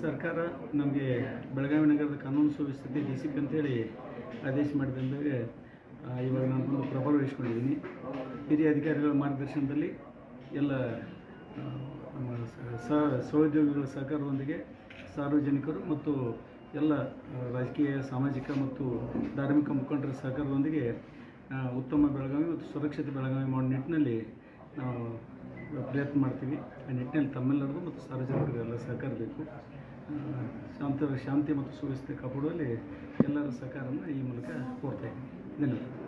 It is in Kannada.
ಸರ್ಕಾರ ನಮಗೆ ಬೆಳಗಾವಿ ನಗರದ ಕಾನೂನು ಸುವ್ಯವಸ್ಥೆ ಡಿ ಸಿ ಪಿ ಅಂತೇಳಿ ಆದೇಶ ಮಾಡಿದ ಮೇಲೆ ಇವಾಗ ನಾನು ಪ್ರಭಾವ ವಹಿಸ್ಕೊಂಡಿದ್ದೀನಿ ಹಿರಿಯ ಅಧಿಕಾರಿಗಳ ಮಾರ್ಗದರ್ಶನದಲ್ಲಿ ಎಲ್ಲ ನಮ್ಮ ಸಹೋದ್ಯೋಗಿಗಳ ಸಹಕಾರದೊಂದಿಗೆ ಸಾರ್ವಜನಿಕರು ಮತ್ತು ಎಲ್ಲ ರಾಜಕೀಯ, ಸಾಮಾಜಿಕ ಮತ್ತು ಧಾರ್ಮಿಕ ಮುಖಂಡರ ಸಹಕಾರದೊಂದಿಗೆ ಉತ್ತಮ ಬೆಳಗಾವಿ ಮತ್ತು ಸುರಕ್ಷಿತ ಬೆಳಗಾವಿ ಮಾಡೋ ನಿಟ್ಟಿನಲ್ಲಿ ನಾವು ಪ್ರಯತ್ನ ಮಾಡ್ತೀವಿ. ಆ ನಿಟ್ಟಿನಲ್ಲಿ ತಮ್ಮೆಲ್ಲರಿಗೂ ಮತ್ತು ಸಾರ್ವಜನಿಕರಿಗೆಲ್ಲ ಸಹಕಾರ ಬೇಕು. ಶಾಂತ, ಶಾಂತಿ ಮತ್ತು ಸುವ್ಯವಸ್ಥೆ ಕಾಪಾಡುವಲ್ಲಿ ಎಲ್ಲರ ಸಹಕಾರವನ್ನು ಈ ಮೂಲಕ ಕೋರ್ತಾ ಇದ್ದೀನಿ. ಧನ್ಯವಾದ.